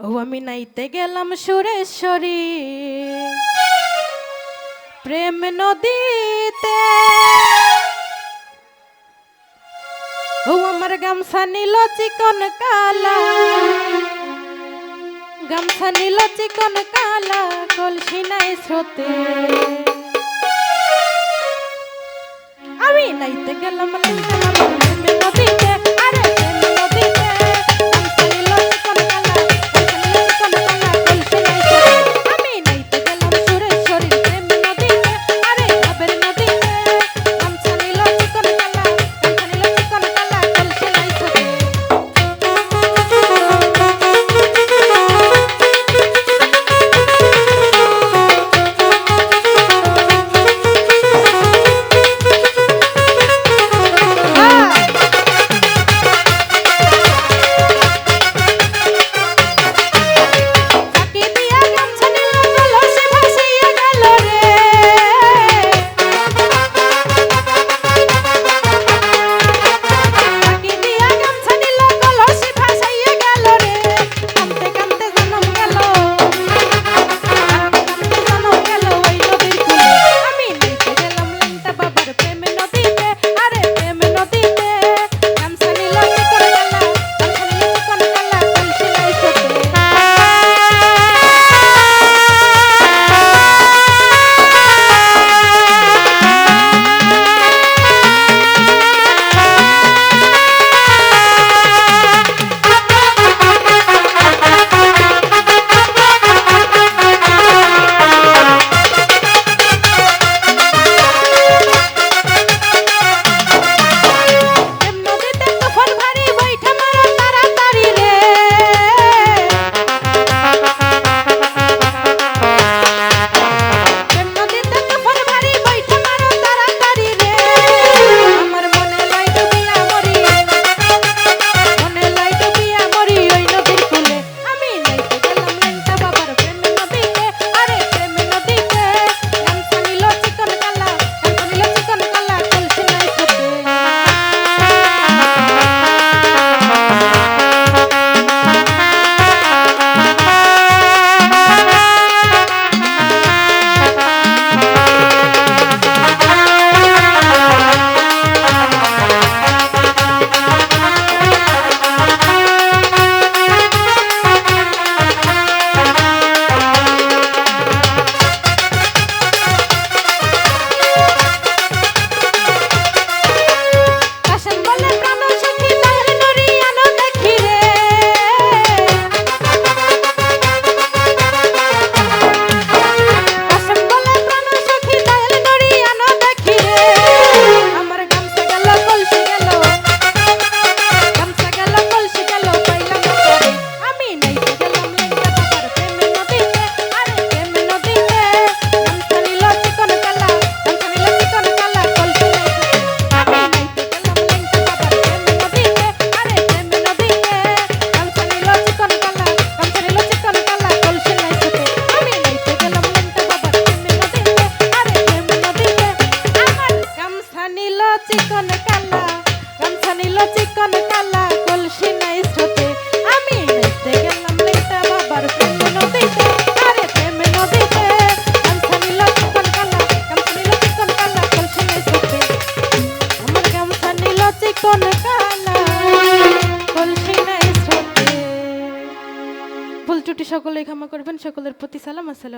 ও আমি নাইতে গেলাম সুরেশ্বরী। প্রেম নদীতে। ও আমার গামছা নিল চিকন কালা। গামছা নিল চিকন কালা কলসি নাই স্রোতে। আমি নাইতে গেলাম নাইতে গেলাম। সকলেই ক্ষমা করবেন সকলের প্রতি সালাম আসসালাম